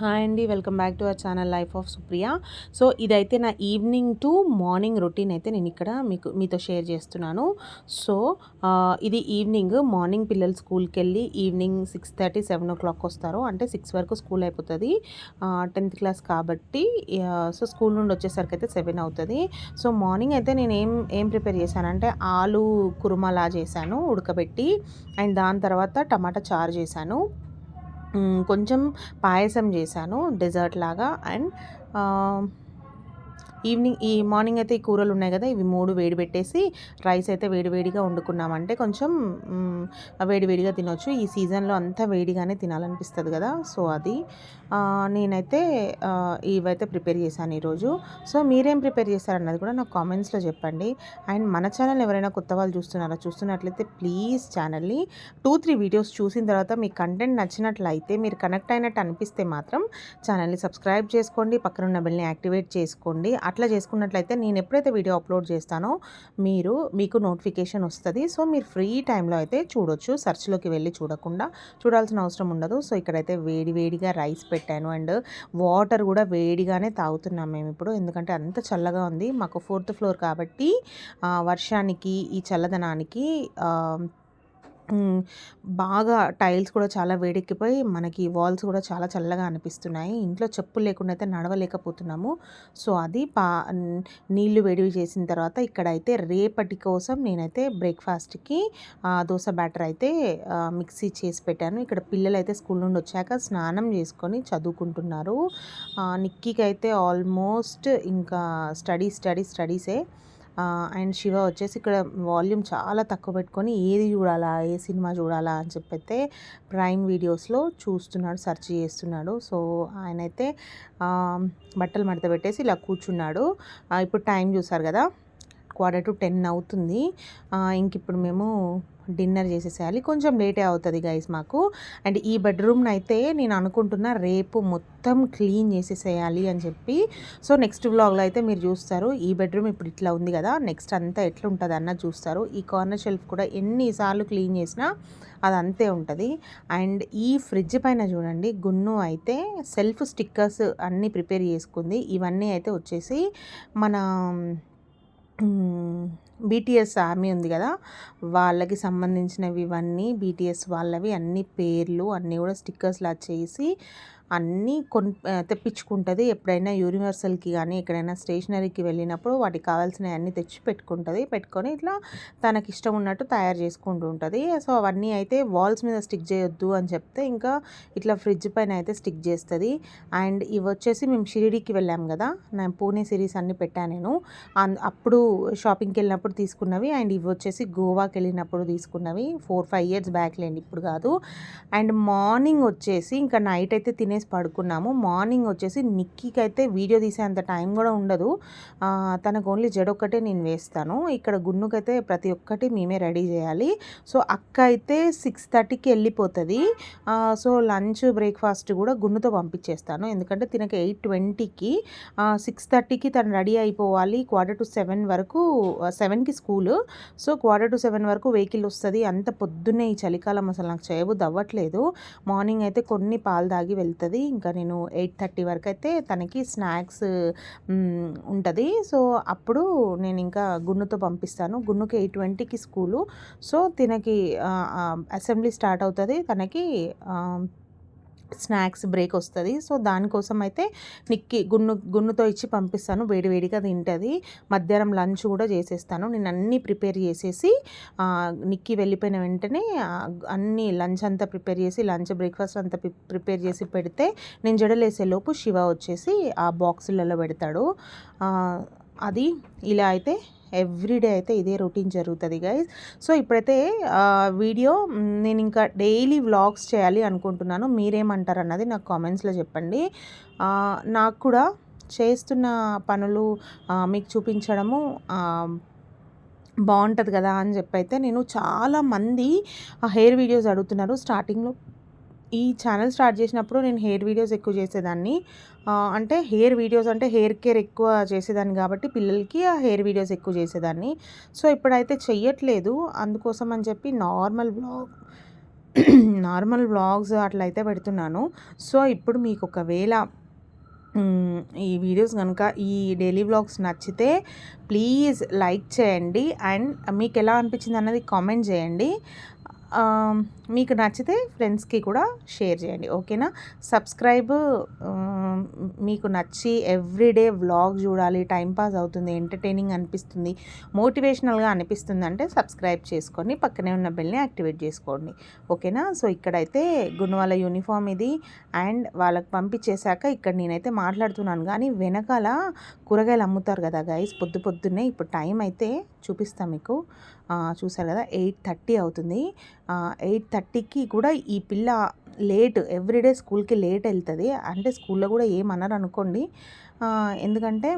Hi అండి welcome back to our channel life of Supriya. So ఇదైతే నా evening to morning routine అయితే నేను ఇక్కడ మీకు మీతో షేర్ చేస్తున్నాను. సో ఇది ఈవినింగ్ మార్నింగ్ పిల్లలు స్కూల్కి వెళ్ళి evening six thirty seven o'clock వస్తారు. అంటే సిక్స్ వరకు స్కూల్ అయిపోతుంది. టెన్త్ క్లాస్ కాబట్టి సో స్కూల్ నుండి వచ్చేసరికి అయితే సెవెన్ అవుతుంది. సో మార్నింగ్ అయితే నేను ఏం ఏం ప్రిపేర్ చేశానంటే ఆలు కురుమలా చేశాను ఉడకబెట్టి. అండ్ దాని తర్వాత టమాటా చారు చేశాను. కొంచెం పాయసం చేశాను డెజర్ట్ లాగా. అండ్ ఈవినింగ్ ఈ మార్నింగ్ అయితే ఈ కూరలు ఉన్నాయి కదా ఇవి మూడు వేడి పెట్టేసి రైస్ అయితే వేడివేడిగా వండుకున్నామంటే కొంచెం వేడివేడిగా తినొచ్చు. ఈ సీజన్లో అంతా వేడిగానే తినాలనిపిస్తుంది కదా సో అది. నేనైతే ఇవైతే ప్రిపేర్ చేశాను ఈరోజు. సో మీరేం ప్రిపేర్ చేశారన్నది కూడా నాకు కామెంట్స్లో చెప్పండి. అండ్ మన ఛానల్ ఎవరైనా కొత్త వాళ్ళు చూస్తున్నారా చూస్తున్నట్లయితే ప్లీజ్ ఛానల్ని టూ త్రీ వీడియోస్ చూసిన తర్వాత మీ కంటెంట్ నచ్చినట్లయితే మీరు కనెక్ట్ అయినట్టు అనిపిస్తే మాత్రం ఛానల్ని సబ్స్క్రైబ్ చేసుకోండి పక్కన ఉన్న బెల్ని యాక్టివేట్ చేసుకోండి. అట్లా అట్లా చేసుకున్నట్లయితే నేను ఎప్పుడైతే వీడియో అప్లోడ్ చేస్తానో మీరు మీకు నోటిఫికేషన్ వస్తుంది. సో మీరు ఫ్రీ టైంలో అయితే చూడొచ్చు. సర్చ్లోకి వెళ్ళి చూడకుండా చూడాల్సిన అవసరం ఉండదు. సో ఇక్కడైతే వేడి వేడిగా రైస్ పెట్టాను. అండ్ వాటర్ కూడా వేడిగానే తాగుతున్నాం మేము ఇప్పుడు. ఎందుకంటే అంత చల్లగా ఉంది. మాకు ఫోర్త్ ఫ్లోర్ కాబట్టి వర్షానికి ఈ చల్లదనానికి బాగా టైల్స్ కూడా చాలా వేడెక్కిపోయి మనకి వాల్స్ కూడా చాలా చల్లగా అనిపిస్తున్నాయి. ఇంట్లో చెప్పులు లేకుండా అయితే నడవలేకపోతున్నాము. సో అది పా నీళ్ళు వేడివి చేసిన తర్వాత ఇక్కడైతే రేపటి కోసం నేనైతే బ్రేక్ఫాస్ట్కి దోశ బ్యాటర్ అయితే మిక్సీ చేసి పెట్టాను. ఇక్కడ పిల్లలు అయితే స్కూల్ నుండి వచ్చాక స్నానం చేసుకొని చదువుకుంటున్నారు. నిక్కీకి అయితే ఆల్మోస్ట్ ఇంకా స్టడీ స్టడీ స్టడీసే. అండ్ శివ వచ్చేసి ఇక్కడ వాల్యూమ్ చాలా తక్కువ పెట్టుకొని ఏది చూడాలా ఏ సినిమా చూడాలా అని చెప్పైతే ప్రైమ్ వీడియోస్లో చూస్తున్నాడు సెర్చ్ చేస్తున్నాడు. సో ఆయన అయితే బట్టలు మడత పెట్టేసి ఇలా కూర్చున్నాడు. ఇప్పుడు టైం చూసారు కదా? క్వార్టర్ టు టెన్ అవుతుంది. ఇంక ఇప్పుడు మేము డిన్నర్ చేసేసేయాలి. కొంచెం లేటే అవుతుంది గైస్ మాకు. అండ్ ఈ బెడ్రూమ్ని అయితే నేను అనుకుంటున్నా రేపు మొత్తం క్లీన్ చేసేసేయాలి అని చెప్పి. సో నెక్స్ట్ వ్లాగ్లో అయితే మీరు చూస్తారు. ఈ బెడ్రూమ్ ఇప్పుడు ఇట్లా ఉంది కదా. నెక్స్ట్ అంతా ఎట్లా ఉంటుంది అన్న చూస్తారు. ఈ కార్నర్ షెల్ఫ్ కూడా ఎన్నిసార్లు క్లీన్ చేసినా అది అంతే ఉంటుంది. అండ్ ఈ ఫ్రిడ్జ్ పైన చూడండి గున్ను అయితే సెల్ఫ్ స్టిక్కర్స్ అన్నీ ప్రిపేర్ చేసుకుంది. ఇవన్నీ అయితే వచ్చేసి మన 嗯 బీటీఎస్ ఆర్మీ ఉంది కదా వాళ్ళకి సంబంధించినవి ఇవన్నీ బీటీఎస్ వాళ్ళవి అన్ని పేర్లు అన్నీ కూడా స్టిక్కర్స్లా చేసి అన్నీ కొన్ తెప్పించుకుంటుంది. ఎప్పుడైనా యూనివర్సల్కి కానీ ఎక్కడైనా స్టేషనరీకి వెళ్ళినప్పుడు వాటికి కావాల్సినవి అన్నీ తెచ్చి పెట్టుకుంటుంది. పెట్టుకొని ఇట్లా తనకి ఇష్టం ఉన్నట్టు తయారు చేసుకుంటూ ఉంటుంది. సో అవన్నీ అయితే వాల్స్ మీద స్టిక్ చేయొద్దు అని చెప్తే ఇంకా ఇట్లా ఫ్రిడ్జ్ పైన అయితే స్టిక్ చేస్తుంది. అండ్ ఇవి వచ్చేసి మేము షిరిడీకి వెళ్ళాం కదా నేను పూణే సిరీస్ అన్నీ పెట్టాను నేను. అప్పుడు షాపింగ్కి వెళ్ళినప్పుడు తీసుకున్నవి. అండ్ ఇవి వచ్చేసి గోవాకి వెళ్ళినప్పుడు తీసుకున్నవి. ఫోర్ ఫైవ్ ఇయర్స్ బ్యాక్ లేండి ఇప్పుడు కాదు. అండ్ మార్నింగ్ వచ్చేసి ఇంకా నైట్ అయితే తినేసి పడుకున్నాము. మార్నింగ్ వచ్చేసి నిక్కీకి అయితే వీడియో తీసేంత టైం కూడా ఉండదు. తనకు ఓన్లీ జడొక్కటే నేను వేస్తాను. ఇక్కడ గున్నుకైతే ప్రతి ఒక్కటి మేమే రెడీ చేయాలి. సో అక్క అయితే సిక్స్ థర్టీకి వెళ్ళిపోతుంది. సో లంచ్ బ్రేక్ఫాస్ట్ కూడా గున్నుతో పంపించేస్తాను. ఎందుకంటే తినక ఎయిట్ ట్వంటీకి సిక్స్ థర్టీకి తను రెడీ అయిపోవాలి. క్వార్టర్ టు సెవెన్ వరకు సెవెన్ సెవెన్కి school. So quarter to seven వరకు వెహికల్ వస్తుంది. అంత పొద్దున్నే ఈ చలికాలం అసలు నాకు చేయబుద్ది అవ్వట్లేదు. మార్నింగ్ అయితే కొన్ని పాలు తాగి వెళ్తుంది. ఇంకా నేను ఎయిట్ థర్టీ వరకు అయితే తనకి స్నాక్స్ ఉంటుంది. సో అప్పుడు నేను ఇంకా గున్నుతో పంపిస్తాను. గున్నుకి ఎయిట్ ట్వంటీకి స్కూలు. సో తినకి అసెంబ్లీ స్టార్ట్ అవుతుంది. తనకి స్నాక్స్ బ్రేక్ వస్తుంది. సో దానికోసం అయితే నిక్కి గున్ను గున్నుతో ఇచ్చి పంపిస్తాను. వేడివేడిగా తింటుంది. మధ్యాహ్నం లంచ్ కూడా చేసేస్తాను. నేను అన్నీ ప్రిపేర్ చేసేసి నిక్కి వెళ్ళిపోయిన వెంటనే అన్నీ లంచ్ అంతా ప్రిపేర్ చేసి లంచ్ బ్రేక్ఫాస్ట్ అంతా ప్రిపేర్ చేసి పెడితే నేను జడలేసేలోపు శివ వచ్చేసి ఆ బాక్సులలో పెడతాడు. అది ఇలా అయితే ఎవ్రీడే అయితే ఇదే రొటీన్ జరుగుతుంది గైస్ సో ఇప్పుడైతే వీడియో నేను ఇంకా డైలీ వ్లాగ్స్ చేయాలి అనుకుంటున్నాను. మీరేమంటారు అన్నది నాకు కామెంట్స్లో చెప్పండి. నాకు కూడా చేస్తున్న పనులు మీకు చూపించడము బాగుంటుంది కదా అని చెప్పి అయితే నేను చాలామంది హెయిర్ వీడియోస్ అడుగుతున్నారు. స్టార్టింగ్లో ఈ ఛానల్ స్టార్ట్ చేసినప్పుడు నేను హెయిర్ వీడియోస్ ఎక్కువ చేసేదాన్ని. అంటే హెయిర్ వీడియోస్ అంటే హెయిర్ కేర్ ఎక్కువ చేసేదాన్ని కాబట్టి పిల్లలకి ఆ హెయిర్ వీడియోస్ ఎక్కువ చేసేదాన్ని. సో ఇప్పుడైతే చెయ్యట్లేదు. అందుకోసం అని చెప్పి నార్మల్ బ్లాగ్ నార్మల్ వ్లాగ్స్ అట్లా అయితే పెడుతున్నాను. సో ఇప్పుడు మీకు ఒకవేళ ఈ వీడియోస్ కనుక ఈ డైలీ వ్లాగ్స్ నచ్చితే ప్లీజ్ లైక్ చేయండి. అండ్ మీకు ఎలా అనిపించింది అన్నది కామెంట్ చేయండి. మీకు నచ్చితే ఫ్రెండ్స్కి కూడా షేర్ చేయండి ఓకేనా? సబ్స్క్రైబ్ మీకు నచ్చి ఎవ్రీడే వ్లాగ్ చూడాలి టైం పాస్ అవుతుంది ఎంటర్టైనింగ్ అనిపిస్తుంది మోటివేషనల్గా అనిపిస్తుంది అంటే సబ్స్క్రైబ్ చేసుకొని పక్కనే ఉన్న బెల్ని యాక్టివేట్ చేసుకోండి ఓకేనా? సో ఇక్కడైతే గున్న వాళ్ళ యూనిఫామ్ ఇది అండ్ వాళ్ళకి పంపించేశాక ఇక్కడ నేనైతే మాట్లాడుతున్నాను కానీ వెనకాల కూరగాయలు అమ్ముతారు కదా గైస్ పొద్దు పొద్దున్నే ఇప్పుడు టైం అయితే చూపిస్తాను మీకు. చూసారు కదా ఎయిట్ థర్టీ అవుతుంది. ఎయిట్ థర్టీకి కూడా ఈ పిల్ల లేట్ ఎవ్రీడే స్కూల్కి లేట్ వెళ్తుంది. అంటే స్కూల్లో కూడా ఏమన్నారు అనుకోండి. ఎందుకంటే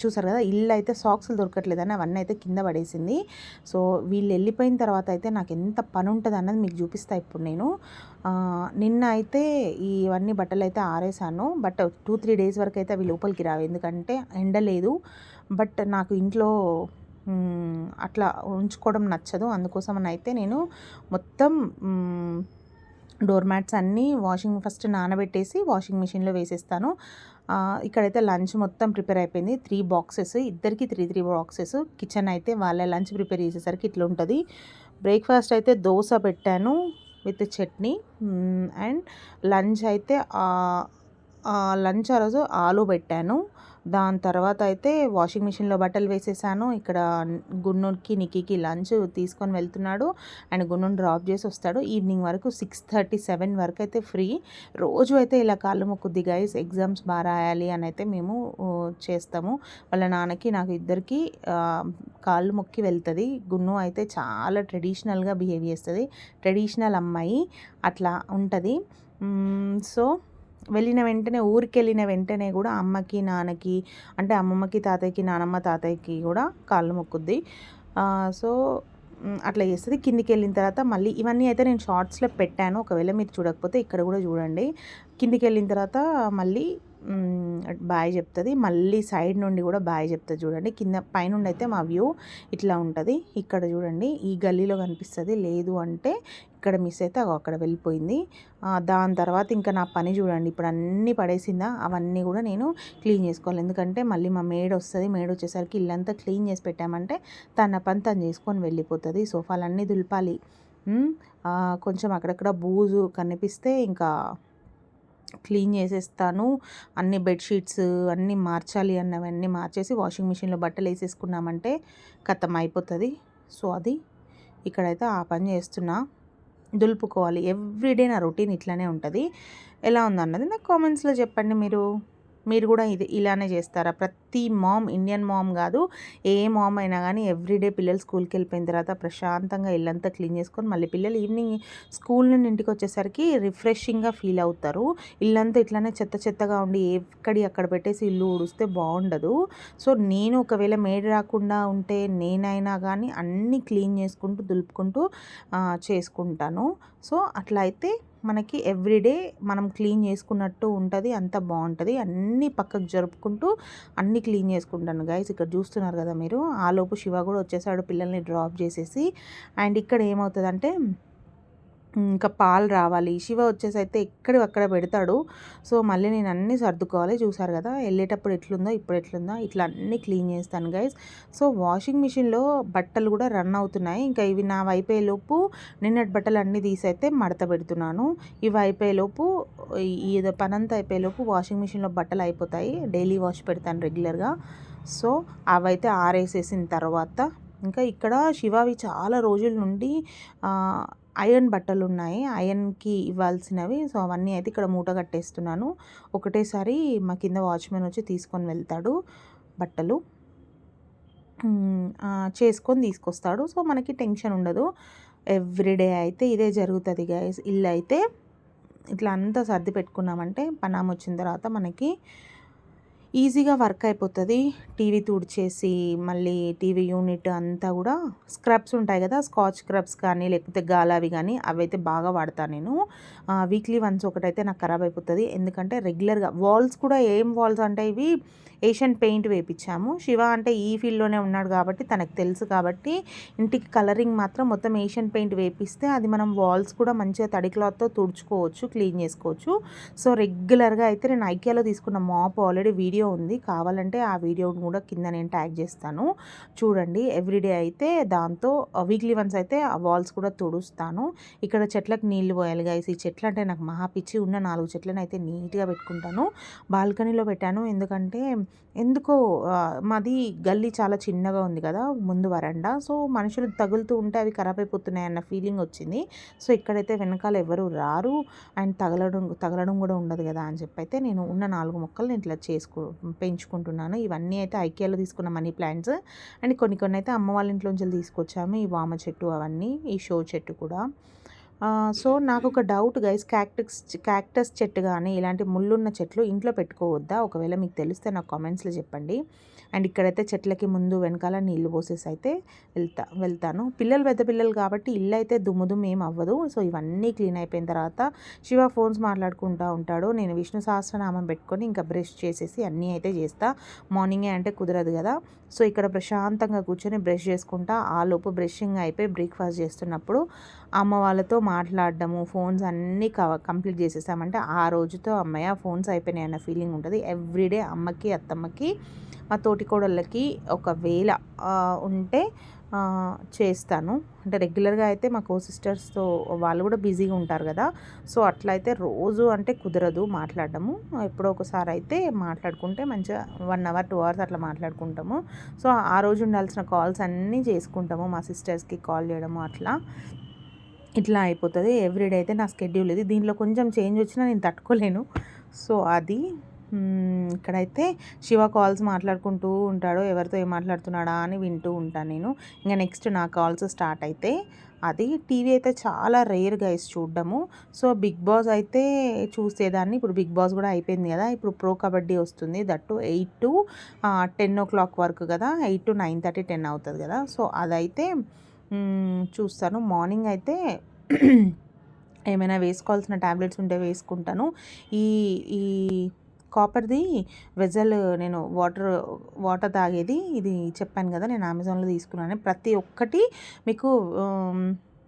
చూసారు కదా ఇల్లు అయితే సాక్స్లు దొరకట్లేదని అవన్నీ అయితే కింద పడేసింది. సో వీళ్ళు వెళ్ళిపోయిన తర్వాత అయితే నాకు ఎంత పని ఉంటుంది అన్నది మీకు చూపిస్తా ఇప్పుడు నేను. నిన్న అయితే ఇవన్నీ బట్టలు అయితే ఆరేసాను. బట్ టూ త్రీ డేస్ వరకు అయితే అవి లోపలికి రావు. ఎందుకంటే ఎండ లేదు. బట్ నాకు ఇంట్లో అట్లా ఉంచుకోవడం నచ్చదు. అందుకోసం అయితే నేను మొత్తం డోర్ మ్యాట్స్ అన్నీ వాషింగ్ ఫస్ట్ నానబెట్టేసి వాషింగ్ మిషన్లో వేసేస్తాను. ఇక్కడైతే లంచ్ మొత్తం ప్రిపేర్ అయిపోయింది. త్రీ బాక్సెస్ ఇద్దరికి త్రీ త్రీ బాక్సెస్. కిచెన్ అయితే వాళ్ళ లంచ్ ప్రిపేర్ చేసేసరికి ఇట్లా ఉంటుంది. బ్రేక్ఫాస్ట్ అయితే దోశ పెట్టాను విత్ చట్నీ. అండ్ లంచ్ అయితే లంచ్ ఆ రోజు ఆలు పెట్టాను. దాని తర్వాత అయితే వాషింగ్ మిషన్లో బట్టలు వేసేసాను. ఇక్కడ గున్నుకి నిక్కి లంచ్ తీసుకొని వెళ్తున్నాడు. అండ్ గున్నుని డ్రాప్ చేసి వస్తాడు. ఈవినింగ్ వరకు సిక్స్ థర్టీ సెవెన్ వరకు అయితే ఫ్రీ. రోజు అయితే ఇలా కాళ్ళు మొక్కుద్ది గైస్ ఎగ్జామ్స్ బాగా రాయాలి అని అయితే మేము చేస్తాము. వాళ్ళ నాన్నకి నాకు ఇద్దరికి కాళ్ళు మొక్కి వెళ్తుంది. గున్ను అయితే చాలా ట్రెడిషనల్గా బిహేవ్ చేస్తుంది. ట్రెడిషనల్ అమ్మాయి అట్లా ఉంటుంది. సో వెళ్ళిన వెంటనే ఊరికి వెళ్ళిన వెంటనే కూడా అమ్మకి నాన్నకి అంటే అమ్మమ్మకి తాతయ్యకి నానమ్మ తాతయ్యకి కూడా కాళ్ళు మొక్కుద్ది. సో అట్లా చేస్తుంది. కిందికి వెళ్ళిన తర్వాత మళ్ళీ ఇవన్నీ అయితే నేను షార్ట్స్లో పెట్టాను. ఒకవేళ మీరు చూడకపోతే ఇక్కడ కూడా చూడండి. కిందికి వెళ్ళిన తర్వాత మళ్ళీ బాయ్ చెప్తుంది. మళ్ళీ సైడ్ నుండి కూడా బాయ్ చెప్తుంది చూడండి. కింద పైనుండి అయితే మా వ్యూ ఇట్లా ఉంటుంది. ఇక్కడ చూడండి. ఈ గల్లీలో కనిపిస్తుంది. లేదు అంటే ఇక్కడ మిస్ అయితే అక్కడ వెళ్ళిపోయింది. దాని తర్వాత ఇంకా నా పని చూడండి. ఇప్పుడు అన్నీ పడేసిందా? అవన్నీ కూడా నేను క్లీన్ చేసుకోవాలి. ఎందుకంటే మళ్ళీ మా మేడ్ వస్తుంది. మేడ్ వచ్చేసరికి ఇల్లంతా క్లీన్ చేసి పెట్టామంటే తన పని తను చేసుకొని వెళ్ళిపోతుంది. సోఫాలన్నీ దులపాలి. కొంచెం అక్కడక్కడ బూజు కనిపిస్తే ఇంకా క్లీన్ చేసేస్తాను. అన్ని బెడ్షీట్స్ అన్నీ మార్చాలి అన్నవన్నీ మార్చేసి వాషింగ్ మిషన్లో బట్టలు వేసేసుకున్నామంటే ఖతం అయిపోతుంది. సో అది ఇక్కడైతే ఆ పని చేస్తున్నా. దులుపుకోవాలి. ఎవ్రీడే నా రొటీన్ ఇట్లానే ఉంటుంది. ఎలా ఉందన్నది నాకు కామెంట్స్లో చెప్పండి మీరు. మీరు కూడా ఇది ఇలానే చేస్తారా? ప్రతి మామ్ ఇండియన్ మామ్ కాదు ఏ మామ్ అయినా కానీ ఎవ్రీడే పిల్లలు స్కూల్కి వెళ్ళిపోయిన తర్వాత ప్రశాంతంగా ఇల్లంతా క్లీన్ చేసుకొని మళ్ళీ పిల్లలు ఈవినింగ్ స్కూల్ నుండి ఇంటికి వచ్చేసరికి రిఫ్రెషింగ్గా ఫీల్ అవుతారు. ఇల్లంతా ఇట్లానే చెత్త చెత్తగా ఉండి ఎక్కడి అక్కడ పెట్టేసి ఇల్లు ఊడిస్తే బాగుండదు. సో నేను ఒకవేళ మేడ్ రాకుండా ఉంటే నేనైనా కానీ అన్నీ క్లీన్ చేసుకుంటూ దులుపుకుంటూ చేసుకుంటాను. సో అట్లా అయితే మనకి ఎవ్రీడే మనం క్లీన్ చేసుకున్నట్టు ఉంటుంది అంత బాగుంటుంది. అన్నీ పక్కకు జరుపుకుంటూ అన్నీ క్లీన్ చేసుకుంటాను. గైస్ ఇక్కడ చూస్తున్నారు కదా మీరు? ఆ లోపు శివ కూడా వచ్చేసాడు పిల్లల్ని డ్రాప్ చేసేసి. అండ్ ఇక్కడ ఏమవుతుందంటే ఇంకా పాలు రావాలి. శివ వచ్చేసి అయితే ఎక్కడి అక్కడ పెడతాడు. సో మళ్ళీ నేను అన్నీ సర్దుకోవాలి. చూసారు కదా వెళ్ళేటప్పుడు ఎట్లుందో ఇప్పుడు ఎట్లుందో ఇట్లా అన్నీ క్లీన్ చేస్తాను గైస్ సో వాషింగ్ మిషన్లో బట్టలు కూడా రన్ అవుతున్నాయి. ఇంకా ఇవి నా లోపు నిన్నటి బట్టలు అన్నీ తీసి అయితే మడత పెడుతున్నాను. ఇవి అయిపోయేలోపు ఈ- పనంతా అయిపోయేలోపు వాషింగ్ మిషన్లో బట్టలు అయిపోతాయి. డైలీ వాష్ పెడతాను రెగ్యులర్గా సో అవైతే ఆరేసేసిన తర్వాత ఇంకా ఇక్కడ శివావి చాలా రోజుల నుండి అయన్ ఐరన్ బట్టలు ఉన్నాయి అయన్కి ఇవ్వాల్సినవి. సో అవన్నీ అయితే ఇక్కడ మూట కట్టేస్తున్నాను. ఒకటేసారి మా కింద వాచ్మెన్ వచ్చి తీసుకొని వెళ్తాడు బట్టలు. చేసుకొని తీసుకొస్తాడు. సో మనకి టెన్షన్ ఉండదు. ఎవ్రీడే అయితే ఇదే జరుగుతుంది గైస్ ఇల్లు అయితే ఇట్లా అంతా సర్ది పెట్టుకున్నామంటే పనామ వచ్చిన తర్వాత మనకి ఈజీగా వర్క్ అయిపోతుంది. టీవీ తుడిచేసి మళ్ళీ టీవీ యూనిట్ అంతా కూడా స్క్రబ్స్ ఉంటాయి కదా స్కాచ్ స్క్రబ్స్ కానీ లేకపోతే గాలావి కానీ అవైతే బాగా వాడతాను నేను. వీక్లీ వన్స్ ఒకటైతే నాకు ఖరాబ్ అయిపోతుంది. ఎందుకంటే రెగ్యులర్గా వాల్స్ కూడా ఏం వాల్స్ అంటే ఇవి ఏషియన్ పెయింట్ వేపించాము శివ అంటే ఈ ఫీల్డ్లోనే ఉన్నాడు కాబట్టి తనకు తెలుసు కాబట్టి ఇంటికి కలరింగ్ మాత్రం మొత్తం ఏషియన్ పెయింట్ వేపిస్తే అది మనం వాల్స్ కూడా మంచిగా తడి క్లాత్తో తుడుచుకోవచ్చు క్లీన్ చేసుకోవచ్చు. సో రెగ్యులర్గా అయితే నేను ఐకియాలో తీసుకున్న మాప్ ఆల్రెడీ వీడియో ఉంది. కావాలంటే ఆ వీడియోని కూడా కింద నేను ట్యాగ్ చేస్తాను. చూడండి ఎవ్రీడే అయితే దాంతో వీక్లీ వన్స్ అయితే ఆ వాల్స్ కూడా తుడుస్తాను. ఇక్కడ చెట్లకు నీళ్ళు పోయాలి గాయస్. ఈ చెట్లు అంటే నాకు మహా పిచ్చి. ఉన్న నాలుగు చెట్లను అయితే నీట్గా పెట్టుకుంటాను. బాల్కనీలో పెట్టాను. ఎందుకంటే ఎందుకో మాది గల్లీ చాలా చిన్నగా ఉంది కదా ముందు వరండా. సో మనుషులు తగులుతూ ఉంటే అవి ఖరాబ్ అయిపోతున్నాయి అన్న ఫీలింగ్ వచ్చింది. సో ఇక్కడైతే వెనకాల ఎవరు రారు. అండ్ తగలడం తగలడం కూడా ఉండదు కదా అని చెప్పి అయితే నేను ఉన్న నాలుగు మొక్కలు నేను ఇట్లా చేసుకో పెంచుకుంటున్నాను. ఇవన్నీ అయితే ఐకియాలో తీసుకున్న మనీ ప్లాంట్స్. అండ్ కొన్ని కొన్ని అయితే అమ్మ వాళ్ళ ఇంట్లోంచి తీసుకొచ్చాము. ఈ వామ చెట్టు అవన్నీ ఈ షో చెట్టు కూడా. సో నాకు ఒక డౌట్ గైస్ క్యాక్టస్ క్యాక్టస్ చెట్టు కానీ ఇలాంటి ముళ్ళున్న చెట్లు ఇంట్లో పెట్టుకోవద్దా? ఒకవేళ మీకు తెలిస్తే నాకు కామెంట్స్లో చెప్పండి. అండ్ ఇక్కడైతే చెట్లకి ముందు వెనకాల నీళ్ళు పోసేసి అయితే వెళ్తా వెళ్తాను. పిల్లలు పెద్ద పిల్లలు కాబట్టి ఇల్లు అయితే దుమ్ము దుమ్ము ఏం అవ్వదు. సో ఇవన్నీ క్లీన్ అయిపోయిన తర్వాత శివ ఫోన్స్ మాట్లాడుకుంటూ ఉంటాడు. నేను విష్ణు సహస్రనామం పెట్టుకొని ఇంకా బ్రష్ చేసేసి అన్నీ అయితే చేస్తా. మార్నింగే అంటే కుదరదు కదా. సో ఇక్కడ ప్రశాంతంగా కూర్చొని బ్రష్ చేసుకుంటా. ఆ లోపు బ్రషింగ్ అయిపోయి బ్రేక్ఫాస్ట్ చేస్తున్నప్పుడు అమ్మ వాళ్ళతో మాట్లాడడము ఫోన్స్ అన్నీ కవ కంప్లీట్ చేసేసామంటే ఆ రోజుతో అమ్మయ్య ఫోన్స్ అయిపోయినాయి అన్న ఫీలింగ్ ఉంటుంది. ఎవ్రీడే అమ్మకి అత్తమ్మకి మా తోటి కోడళ్ళకి ఒకవేళ ఉంటే చేస్తాను. అంటే రెగ్యులర్గా అయితే మా కో సిస్టర్స్తో వాళ్ళు కూడా బిజీగా ఉంటారు కదా. సో అట్లా అయితే రోజు అంటే కుదరదు మాట్లాడడము. ఎప్పుడో ఒకసారి అయితే మాట్లాడుకుంటే మంచిగా వన్ అవర్ టూ అవర్స్ అట్లా మాట్లాడుకుంటాము. సో ఆ రోజు ఉండాల్సిన కాల్స్ అన్నీ చేసుకుంటాము. మా సిస్టర్స్కి కాల్ చేయడము అట్లా. ఇట్లా అయిపోతుంది. ఎవ్రీడే అయితే నా స్కెడ్యూల్ ఇది. దీంట్లో కొంచెం చేంజ్ వచ్చినా నేను తట్టుకోలేను. సో అది ఇక్కడైతే శివ కాల్స్ మాట్లాడుకుంటూ ఉంటాడు. ఎవరితో ఏం మాట్లాడుతున్నాడా అని వింటూ ఉంటాను నేను. ఇంకా నెక్స్ట్ నా కాల్స్ స్టార్ట్ అయితే అది టీవీ అయితే చాలా రేర్ గైస్ చూడడము. సో బిగ్ బాస్ అయితే చూసేదాన్ని. ఇప్పుడు బిగ్ బాస్ కూడా అయిపోయింది కదా. ఇప్పుడు ప్రో కబడ్డీ వస్తుంది. That eight to ten o'clock వరకు కదా. Eight to nine thirty ten అవుతుంది కదా. సో అదైతే చూస్తాను. మార్నింగ్ అయితే ఏమైనా వేసుకోవాల్సిన ట్యాబ్లెట్స్ ఉంటే వేసుకుంటాను. ఈ ఈ కాపర్ది వెజల్ నేను వాటర్ వాటర్ తాగేది. ఇది చెప్పాను కదా నేను అమెజాన్లో తీసుకున్నాను. ప్రతి ఒక్కటి మీకు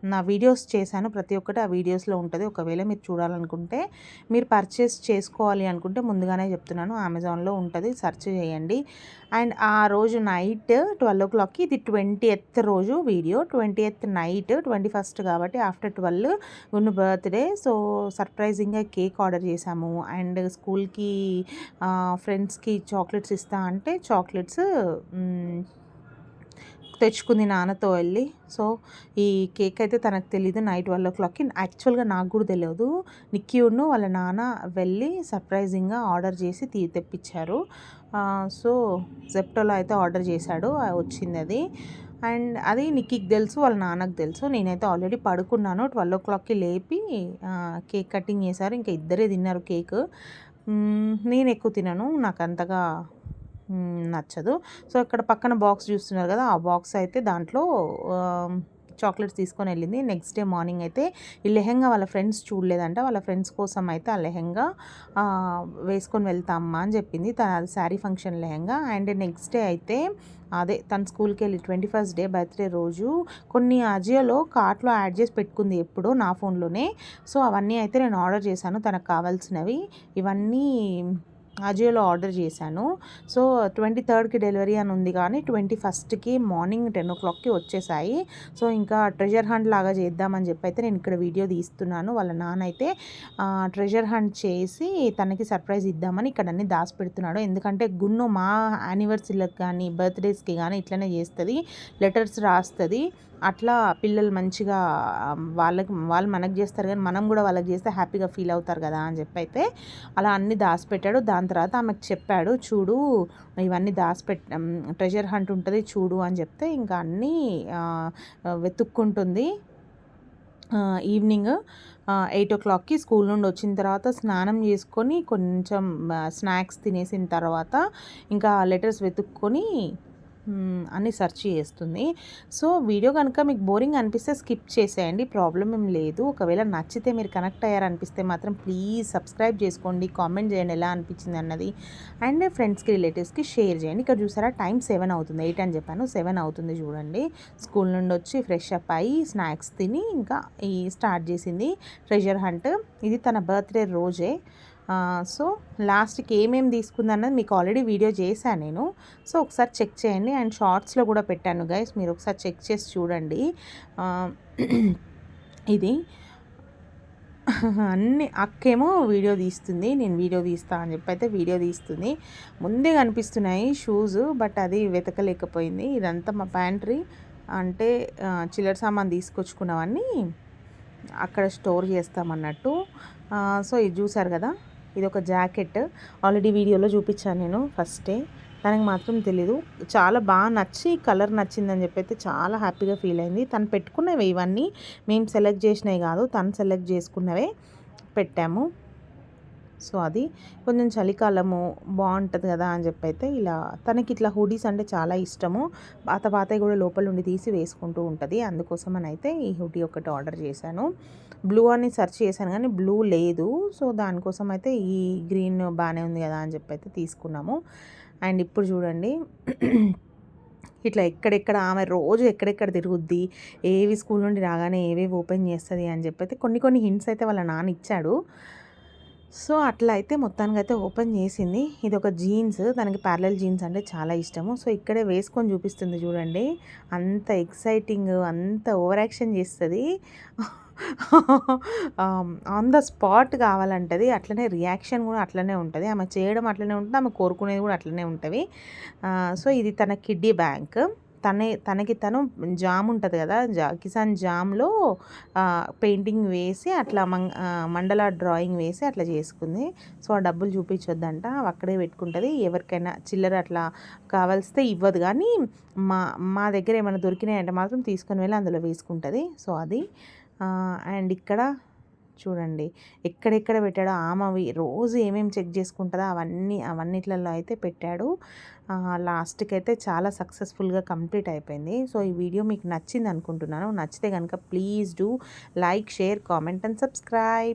నా వీడియోస్ చేశాను. ప్రతి ఒక్కటి ఆ వీడియోస్లో ఉంటుంది. ఒకవేళ మీరు చూడాలనుకుంటే మీరు పర్చేస్ చేసుకోవాలి అనుకుంటే ముందుగానే చెప్తున్నాను. అమెజాన్లో ఉంటుంది. సెర్చ్ చేయండి. అండ్ ఆ రోజు నైట్ ట్వెల్వ్ ఓ క్లాక్కి ఇది ట్వంటీ ఎత్ రోజు video. Twenty eighth night twenty first కాబట్టి after twelve Gunnu birthday. So సర్ప్రైజింగ్గా cake order చేశాము. అండ్ స్కూల్కి ఫ్రెండ్స్కి చాక్లెట్స్ ఇస్తా అంటే చాక్లెట్స్ తెచ్చుకుంది నాన్నతో వెళ్ళి. సో ఈ కేక్ అయితే తనకు తెలియదు నైట్ ట్వెల్వ్ ఓ క్లాక్కి. యాక్చువల్గా నాకు కూడా తెలియదు నిక్యూను వాళ్ళ నాన్న వెళ్ళి సర్ప్రైజింగ్గా ఆర్డర్ చేసి తీ తెప్పించారు. సో జెప్టోలో అయితే ఆర్డర్ చేశాడు వచ్చింది అది. అండ్ అది నిక్కీకి తెలుసు వాళ్ళ నాన్నకు తెలుసు. నేనైతే ఆల్రెడీ పడుకున్నాను ట్వెల్వ్ ఓ క్లాక్కి లేపి కేక్ కటింగ్ చేశారు. ఇంకా ఇద్దరే తిన్నారు కేక్. నేను ఎక్కువ తినను నాకు అంతగా నచ్చదు. సో ఇక్కడ పక్కన బాక్స్ చూస్తున్నారు కదా ఆ బాక్స్ అయితే దాంట్లో చాక్లెట్స్ తీసుకొని వెళ్ళింది. నెక్స్ట్ డే మార్నింగ్ అయితే ఈ లెహెంగా వాళ్ళ ఫ్రెండ్స్ చూడలేదంట. వాళ్ళ ఫ్రెండ్స్ కోసం అయితే ఆ లెహెంగా వేసుకొని వెళ్తామా అని చెప్పింది. తన అది sari function lehenga. And next day అయితే అదే తన స్కూల్కి వెళ్ళి ట్వంటీ ఫస్ట్ డే బర్త్డే రోజు కొన్ని అజియోలో కార్ట్లో యాడ్ చేసి పెట్టుకుంది ఎప్పుడో నా ఫోన్లోనే. సో అవన్నీ అయితే నేను ఆర్డర్ చేశాను. తనకు కావాల్సినవి. ఇవన్నీ అజియోలో ఆర్డర్ చేశాను. సో ట్వంటీ థర్డ్కి డెలివరీ అని ఉంది కానీ ట్వంటీ ఫస్ట్కి మార్నింగ్ టెన్ ఓ క్లాక్కి వచ్చేసాయి. సో ఇంకా ట్రెజర్ హంట్ లాగా చేద్దామని చెప్పి అయితే నేను ఇక్కడ వీడియో తీస్తున్నాను. వాళ్ళ నాన్న అయితే ట్రెజర్ హంట్ చేసి తనకి సర్ప్రైజ్ ఇద్దామని ఇక్కడ అన్ని దాచిపెడుతున్నాడు. ఎందుకంటే గున్ను మా యానివర్సరీలకు కానీ బర్త్డేస్కి కానీ ఇట్లనే చేస్తుంది. లెటర్స్ రాస్తుంది. అట్లా పిల్లలు మంచిగా వాళ్ళకి వాళ్ళు మనకు చేస్తారు కానీ మనం కూడా వాళ్ళకి చేస్తే హ్యాపీగా ఫీల్ అవుతారు కదా అని చెప్పి అయితే అలా అన్నీ దాచిపెట్టాడు. దాని తర్వాత ఆమెకు చెప్పాడు చూడు ఇవన్నీ దాచిపెట్ ట్రెజర్ హంట్ ఉంటుంది చూడు అని చెప్తే ఇంకా అన్నీ వెతుక్కుంటుంది. ఈవినింగ్ ఎయిట్ ఓ క్లాక్కి స్కూల్ నుండి వచ్చిన తర్వాత స్నానం చేసుకొని కొంచెం స్నాక్స్ తినేసిన తర్వాత ఇంకా లెటర్స్ వెతుక్కొని అని సెర్చ్ చేస్తుంది. సో వీడియో కనుక మీకు బోరింగ్ అనిపిస్తే స్కిప్ చేసేయండి. ప్రాబ్లం ఏం లేదు. ఒకవేళ నచ్చితే మీరు కనెక్ట్ అయ్యారనిపిస్తే మాత్రం ప్లీజ్ సబ్స్క్రైబ్ చేసుకోండి. కామెంట్ చేయండి ఎలా అనిపించింది అన్నది. అండ్ ఫ్రెండ్స్కి రిలేటివ్స్కి షేర్ చేయండి. ఇక్కడ చూసారా టైం సెవెన్ అవుతుంది. ఎయిట్ అని చెప్పాను. సెవెన్ అవుతుంది చూడండి. స్కూల్ నుండి వచ్చి ఫ్రెష్ అప్ అయ్యి స్నాక్స్ తిని ఇంకా ఈ స్టార్ట్ చేసింది. Treasure hunt. ఇది తన బర్త్డే రోజే. సో లాస్ట్కి ఏమేమి తీసుకుందన్నది మీకు ఆల్రెడీ వీడియో చేశాను నేను. సో ఒకసారి చెక్ చేయండి. అండ్ షార్ట్స్లో కూడా పెట్టాను గైస్. మీరు ఒకసారి చెక్ చేసి చూడండి. ఇది. అన్ని అక్కేమో వీడియో తీస్తుంది. నేను వీడియో తీస్తా అని చెప్పి అయితే వీడియో తీస్తుంది. ముందే కనిపిస్తున్నాయి షూస్ బట్ అది వెతకలేకపోయింది. ఇదంతా మా ప్యాంట్రీ. అంటే చిల్లర సామాన్ తీసుకొచ్చుకున్నవన్నీ అక్కడ స్టోర్ చేస్తామన్నట్టు. సో ఇది చూసారు కదా? ఇది ఒక జాకెట్. ఆల్రెడీ వీడియోలో చూపించాను నేను ఫస్టే తనకు మాత్రం తెలీదు. చాలా బాగా నచ్చి కలర్ నచ్చిందని చెప్పి అయితే చాలా హ్యాపీగా ఫీల్ అయింది. తను పెట్టుకున్నవి ఇవన్నీ. మేము సెలెక్ట్ చేసినవి కాదు తను సెలెక్ట్ చేసుకున్నవే పెట్టాము. సో అది కొంచెం చలికాలము బాగుంటుంది కదా అని చెప్పి అయితే ఇలా తనకి ఇట్లా హుడీస్ అంటే చాలా ఇష్టము. పాత పాతవి కూడా లోపల ఉండి తీసి వేసుకుంటూ ఉంటుంది. అందుకోసం అని అయితే ఈ హుడీ ఒకటి ఆర్డర్ చేశాను. బ్లూ అని సెర్చ్ చేశాను కానీ బ్లూ లేదు. సో దానికోసం అయితే ఈ గ్రీన్ బాగానే ఉంది కదా అని చెప్పి అయితే తీసుకున్నాము. అండ్ ఇప్పుడు చూడండి ఇట్లా ఎక్కడెక్కడ ఆమె రోజు ఎక్కడెక్కడ తిరుగుద్ది ఏవి స్కూల్ నుండి రాగానే ఏవేవి ఓపెన్ చేస్తుంది అని చెప్పి అయితే కొన్ని కొన్ని హింట్స్ అయితే వాళ్ళ నాన్న ఇచ్చాడు. సో అట్లా అయితే మొత్తానికి అయితే ఓపెన్ చేసింది. ఇది ఒక జీన్స్ తనకి ప్యారలల్ జీన్స్ అంటే చాలా ఇష్టము. సో ఇక్కడే వేసుకొని చూపిస్తుంది చూడండి. అంత ఎక్సైటింగ్ అంత ఓవర్ యాక్షన్ చేస్తుంది. ఆన్ ద స్పాట్ కావాలంటది. అట్లనే రియాక్షన్ కూడా అట్లనే ఉంటుంది. ఆమె చేయడం అట్లనే ఉంటుంది. ఆమె కోరుకునేది కూడా అట్లనే ఉంటుంది. సో ఇది తన కిడ్డీ బ్యాంక్. తనే తనకి తను జామ్ ఉంటుంది కదా. జా కిసాన్ జామ్లో పెయింటింగ్ వేసి అట్లా మం- మండల డ్రాయింగ్ వేసి అట్లా చేసుకుంది. సో ఆ డబ్బులు చూపించొద్దంట. అక్కడే పెట్టుకుంటుంది. ఎవరికైనా చిల్లర అట్లా కావాల్స్తే ఇవ్వదు. కానీ మా మా దగ్గర ఏమైనా దొరికినాయంటే మాత్రం తీసుకొని వెళ్ళి అందులో వేసుకుంటుంది. సో అది. అండ్ ఇక్కడ చూడండి ఎక్కడెక్కడ పెట్టాడో ఆమెవి రోజు ఏమేమి చెక్ చేసుకుంటుందో అవన్నీ అవన్నిట్లలో అయితే పెట్టాడు. లాస్ట్కి అయితే చాలా సక్సెస్ఫుల్గా కంప్లీట్ అయిపోయింది. సో ఈ వీడియో మీకు నచ్చింది అనుకుంటున్నాను నచ్చితే కనుక please do like share comment and subscribe.